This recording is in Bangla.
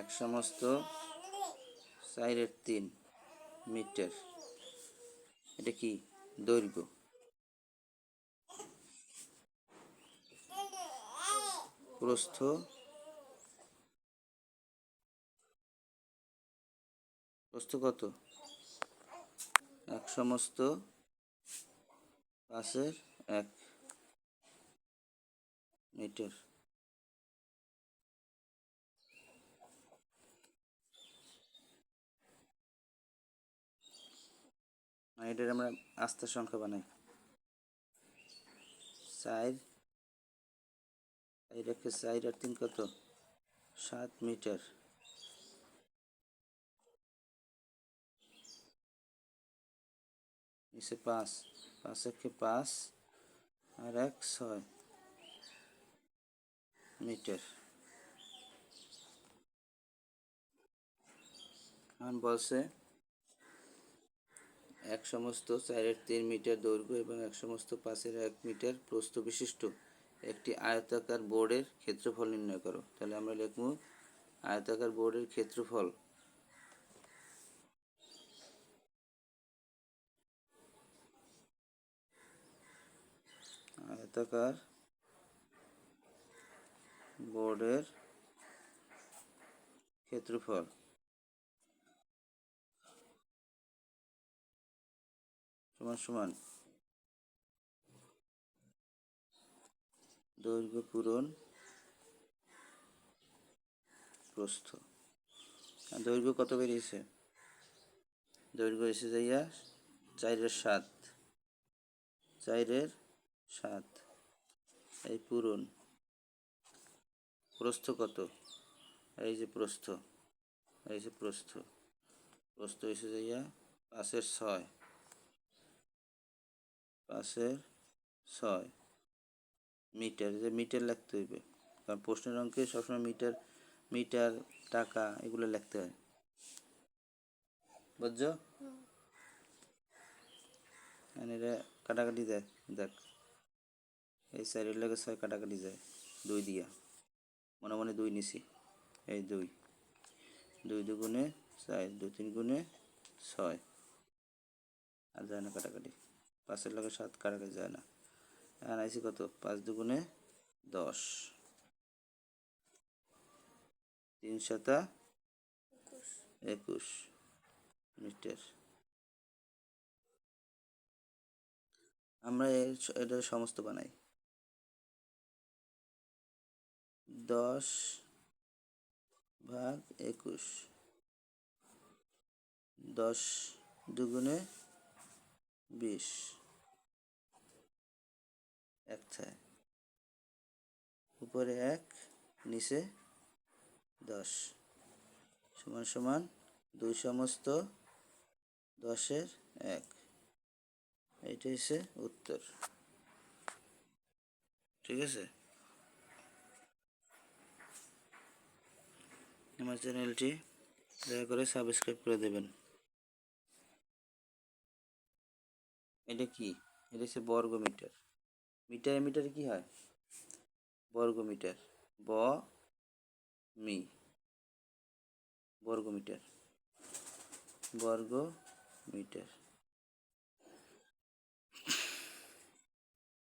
এক সমস্ত চাইরের তিন মিটার। এটা কি? দৈর্ঘ্য। প্রস্থ। প্রস্থ কত? এক সমস্ত পাশের এক মিটার। এটার আমরা আস্তে সংখ্যা বানাই। চার একে চার আর তিন কত? সাত মিটার। নিচে পাঁচ পাঁচ একে পাঁচ আর এক ছয় মিটার। এখন বলছে এক সমস্ত চারের তিন মিটার দৈর্ঘ্য এবং এক সমস্ত পাঁচের এক মিটার প্রস্থ বিশিষ্ট। একটি আয়তাকার বোর্ডের ক্ষেত্রফল নির্ণয় করো। তাহলে আমরা লিখব আয়তাকার বোর্ডের ক্ষেত্রফল। আয়তাকার বোর্ডের ক্ষেত্রফল। সমান সমান দৈর্ঘ্য পূরণ প্রস্থ। দৈর্ঘ্য কত বেরিয়েছে? দৈর্ঘ্য এসে যাইয়া চারের সাত। চারের সাত। এই পূরণ। প্রস্থ কত? এই যে প্রস্থ। এই যে প্রস্থ। প্রস্থ এসে যাইয়া পাশের ছয়। পাশের ছয় মিটার, যে মিটার লিখতে হইবে। কারণ প্রশ্নের অঙ্কে সবসময় মিটার মিটার, টাকা এগুলো লিখতে হয়। বুঝছ? আর এটা কাটাকাটি দেয়। দেখ, এই সাইডের লাগে ছয় কাটাকাটি যায় দুই দিয়া। মনে মনে দুই নিছি। এই দুই। দুই দুগুণে চার, দুই তিন গুণে ছয়। আর যায় না কাটাকাটি। পাঁচের লগে সাত কাটাকাটি যায় না। এখন আইসি কত? পাঁচ দুগুণে দশ। তিন সাতা একুশ। মিটার। আমরা এটা সমস্ত বানাই। দশ ভাগ একুশ। দশ দুগুণে বিশ। এক উপরে এক, নিচে দশ। সমান সমান দুই সমস্ত দশের এক। এইটা হচ্ছে উত্তর। ঠিক আছে? আমার চ্যানেলটি দয়া করে সাবস্ক্রাইব করে দেবেন। এটা কি? এটা হচ্ছে বর্গ মিটার মিটার মিটার কি হয়? বর্গ মিটার ব, মি। বর্গ মিটার বর্গ মিটার